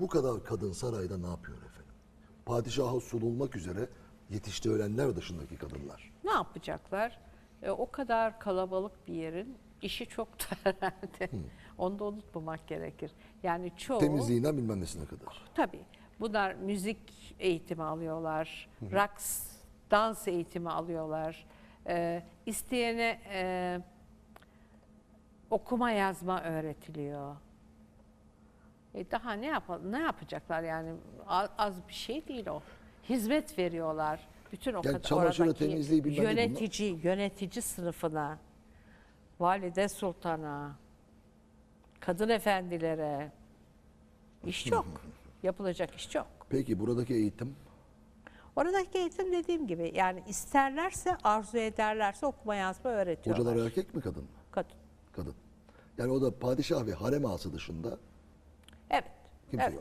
Bu kadar kadın sarayda ne yapıyor efendim? Padişaha sunulmak üzere yetiştirilenler dışındaki kadınlar. Ne yapacaklar? E, o kadar kalabalık bir yerin işi çok herhalde. Onu da unutmamak gerekir. Yani çoğu Temizliğinden bilmem nesine kadar. tabii bunlar müzik eğitimi alıyorlar, raks, dans eğitimi alıyorlar. E, isteyene e, okuma yazma öğretiliyor. E daha ne yap ne yapacaklar yani A- az bir şey değil o. Hizmet veriyorlar. Bütün o kadar çamaşırı, oradaki temizliği bilmem ne bunlar. yönetici yönetici sınıfına, valide sultana, kadın efendilere iş çok. Yapılacak iş çok. Peki buradaki eğitim Oradaki eğitim dediğim gibi yani isterlerse arzu ederlerse okuma yazma öğretiyorlar. hocalar erkek mi kadın mı? Kadın. Kadın. Yani o da padişah ve harem ağası dışında Evet. Kimse evet. yok.